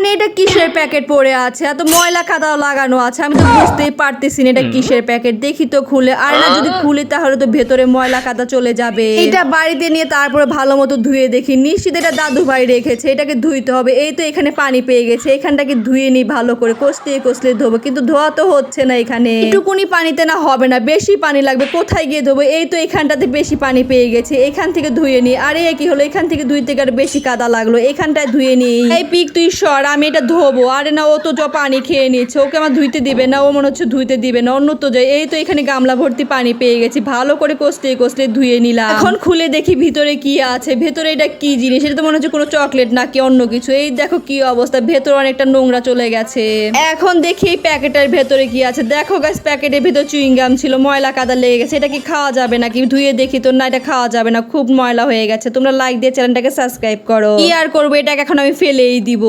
এখানে এটা কিসের প্যাকেট পড়ে আছে? এত ময়লা কাদাও লাগানো আছে। আমি তো বুঝতেই পারতেছি না এটা কিসের প্যাকেট। দেখি তো খুলে। আর না যদি খুলে তাহলে তো ভেতরে ময়লা কাদা চলে যাবে। এটা বাড়িতে নিয়ে তারপরে ভালো মতো ধুয়ে দেখি। নিশ্চিত এটা দাদু ভাই রেখেছে। এটাকে ধুইতে হবে। এই তো এখানে পানি পেয়ে গেছে। এখানটাকে ধুয়ে নি ভালো করে। কষতে কষলে ধোবো। কিন্তু ধোয়া তো হচ্ছে না এখানে। একটুকুনি পানিতে না হবে না। বেশি পানি লাগবে। কোথায় গিয়ে ধোবো? এই তো এখানটাতে বেশি পানি পেয়ে গেছে। এখান থেকে ধুয়ে নি আরে কি হলো? এখান থেকে ধুইতে গেলে বেশি কাদা লাগল। এখানটায় ধুয়ে নি এই পিক তুই সর। আমি এটা ধোবো। আরে না ও তো জ পানি খেয়ে নিচ্ছে। ওকে আমার ধুইতে দিবে না ও মনে হচ্ছে ধুইতে দিবে না। অন্য তো যায় এই তো এখানে গামলা ভর্তি পানি পেয়ে গেছি। ভালো করে কষতে কষতে ধুয়ে নিলাম। এখন খুলে দেখি ভিতরে কি আছে। ভেতরে এটা কি জিনিস? এটা তো মনে হচ্ছে কোনো চকলেট নাকি অন্য কিছু। এই দেখো কি অবস্থা। ভেতরে অনেকটা নোংরা চলে গেছে। এখন দেখি এই প্যাকেটের ভেতরে কি আছে। দেখো গাছ প্যাকেটের ভেতর চুইংগাম ছিল ময়লা কাদা লেগে গেছে। এটা কি খাওয়া যাবে নাকি? ধুয়ে দেখি তো। না এটা খাওয়া যাবে না। খুব ময়লা হয়ে গেছে। তোমরা লাইক দিয়ে চ্যানেলটাকে সাবস্ক্রাইব করো। কি আর করব? এটাকে এখন আমি ফেলেই দিব।